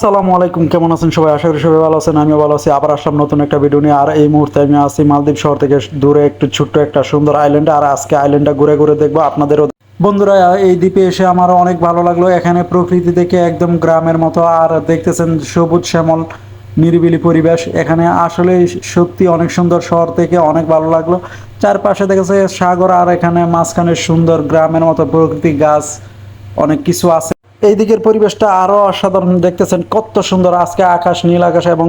আসসালামু আলাইকুম, কেমন আছেন সবাই? আশা করি সবাই ভালো আছেন, আমিও ভালো আছি। আবার আসলাম নতুন একটা ভিডিও নিয়ে। আর এই মুহূর্তে আমি আছি মালদ্বীপ শহর থেকে দূরে একটু ছোট্ট একটা সুন্দর আইল্যান্ডে আর আজকে আইল্যান্ডটা ঘুরে ঘুরে দেখব আপনাদেরও। বন্ধুরা, এই দ্বীপে এসে আমারও অনেক ভালো লাগল। এখানে প্রকৃতি দেখে একদম গ্রামের মতো। আর দেখতেছেন সবুজ শ্যামল, নিরিবিলি পরিবেশ। এখানে আসলে সত্যি অনেক সুন্দর শহর থেকে অনেক ভালো লাগল। চারপাশে দেখেছে সাগর, আর এখানে মাঝখানে সুন্দর গ্রামের মতো প্রকৃতি, গাছ, অনেক কিছু আছে। এই দিকের পরিবেশটা আরও অসাধারণ দেখতেছেন, কত সুন্দর। আজকে আকাশ নীল আকাশ এবং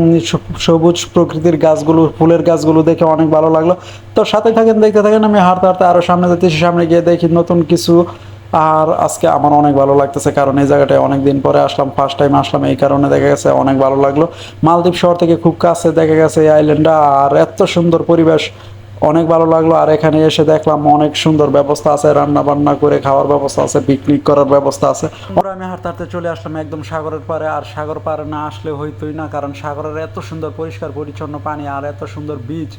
সবুজ প্রকৃতির গাছগুলো, ফুলের গাছগুলো দেখে অনেক ভালো লাগল। তো সাথে থাকেন, দেখতে থাকেন, আমি হাঁটতে হাঁটতে আরও সামনে যেতেছি সামনে গিয়ে দেখি নতুন কিছু। আর আজকে আমার অনেক ভালো লাগতেছে, কারণ এই জায়গাটায় অনেক দিন পরে আসলাম ফার্স্ট টাইম আসলাম, এই কারণে দেখা গেছে অনেক ভালো লাগল। মালদ্বীপ শহর থেকে খুব কাছে দেখা গেছে এই আইল্যান্ডটা আর এত সুন্দর পরিবেশ। অনেক ভালো লাগল। আর এখানে এসে দেখলাম অনেক সুন্দর ব্যবস্থা আছে। রান্না বান্না করে খাওয়ার ব্যবস্থা আছে পিকনিক করার ব্যবস্থা আছে। ওরা আমি হাঁটতে হাঁটতে চলে আসলাম একদম সাগরের পারে আর সাগর পারে না আসলে হইতোই না, কারণ সাগরের এত সুন্দর পরিষ্কার পরিচ্ছন্ন পানি আর এত সুন্দর বীজ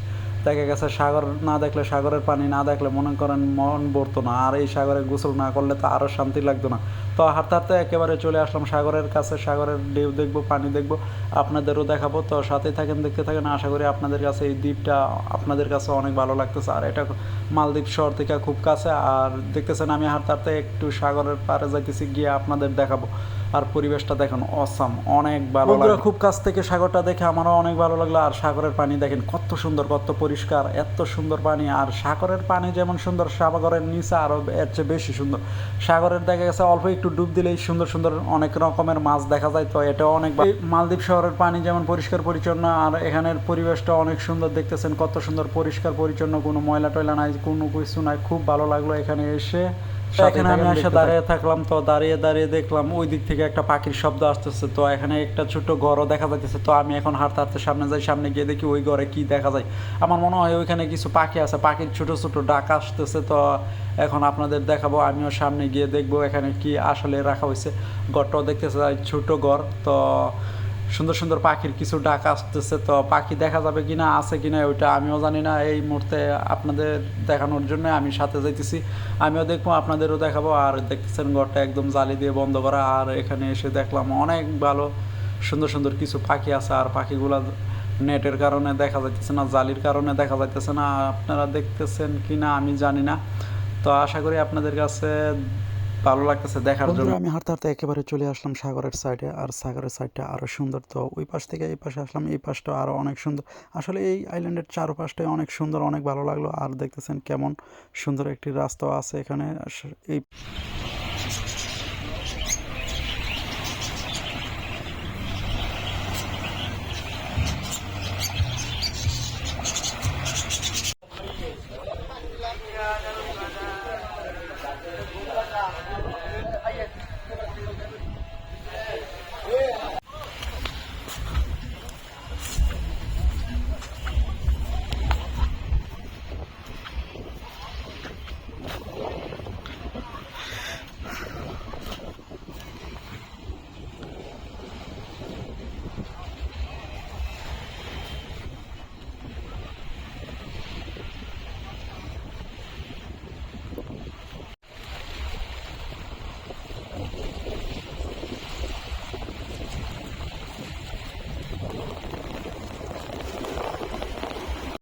দেখা গেছে সাগর না দেখলে সাগরের পানি না দেখলে মনে করেন মন ভরতো না আর এই সাগরে গোসল না করলে তো আরও শান্তি লাগতো না। তো হাঁটতে হাঁটতে একেবারে চলে আসলাম সাগরের কাছে সাগরের ঢেউ দেখব পানি দেখব আপনাদেরও দেখাবো। তো সাথে থাকেন দেখতে থাকেন আশা করি আপনাদের কাছে এই দ্বীপটা আপনাদের কাছে অনেক ভালো লাগতেছে। আর এটা মালদ্বীপ শহর থেকে খুব কাছে আর দেখতেছেন আমি হাঁটতে হাঁটতে একটু সাগরের পাড়ে যাইতেছি গিয়ে আপনাদের দেখাবো। আর পরিবেশটা দেখেন অসাম অনেক ভালো খুব কাছ থেকে সাগরটা দেখে আমারও অনেক ভালো লাগল আর সাগরের পানি দেখেন কত সুন্দর কত পরিষ্কার, এত সুন্দর পানি। আর সাগরের পানি যেমন সুন্দর, সাগরের নিচে আরও এর চেয়ে বেশি সুন্দর। সাগরের দেখা গেছে, অল্প একটু ডুব দিলেই সুন্দর সুন্দর অনেক রকমের মাছ দেখা যায়। তো এটা অনেক মালদ্বীপ শহরের পানি যেমন পরিষ্কার পরিচ্ছন্ন, আর এখানের পরিবেশটা অনেক সুন্দর দেখতেছেন। কত সুন্দর পরিষ্কার পরিচ্ছন্ন, কোনো ময়লা টয়লা নাই, কোনো কিছু নাই। খুব ভালো লাগল এখানে এসে। এখানে আমি এসে দাঁড়িয়ে থাকলাম তো দাঁড়িয়ে দাঁড়িয়ে দেখলাম ওই দিক থেকে একটা পাখির শব্দ আসতেছে তো এখানে একটা ছোট ঘরও দেখা যাচ্ছে তো আমি এখন হাঁটতে হাঁটতে সামনে যাই সামনে গিয়ে দেখি ওই ঘরে কি দেখা যায়। আমার মনে হয় ওইখানে কিছু পাখি আছে পাখির ছোট ছোট ডাক আসতেছে তো এখন আপনাদের দেখাবো আমিও সামনে গিয়ে দেখব এখানে কি আসলে রাখা হয়েছে ঘরটাও দেখতেছে ছোট ঘর তো সুন্দর সুন্দর পাখির কিছু ডাক আসতেছে, তো পাখি দেখা যাবে কিনা, আছে কিনা, ওইটা আমিও জানি না। এই মুহূর্তে আপনাদের দেখানোর জন্য আমি সাথে যাইতেছি। আমিও দেখব, আপনাদেরও দেখাবো। আর দেখতেছেন ঘরটা একদম জালি দিয়ে বন্ধ করা। আর এখানে এসে দেখলাম অনেক ভালো, সুন্দর সুন্দর কিছু পাখি আছে। আর পাখিগুলা নেটের কারণে দেখা যাইতেছে না, জালির কারণে দেখা যাইতেছে না। আপনারা দেখতেছেন কি না আমি জানি না। তো আশা করি আপনাদের কাছে ভালো লাগতেছে দেখার জন্য। আমি হাঁটতে হাঁটতে একেবারে চলে আসলাম সাগরের সাইডে আর সাগরের সাইডটা আরও সুন্দর তো। ওই পাশ থেকে এই পাশে আসলাম এই পাশটা আরও অনেক সুন্দর। আসলে এই আইল্যান্ডের চারপাশটাই অনেক সুন্দর অনেক ভালো লাগল। আর দেখতেছেন কেমন সুন্দর একটি রাস্তা আছে এখানে। এই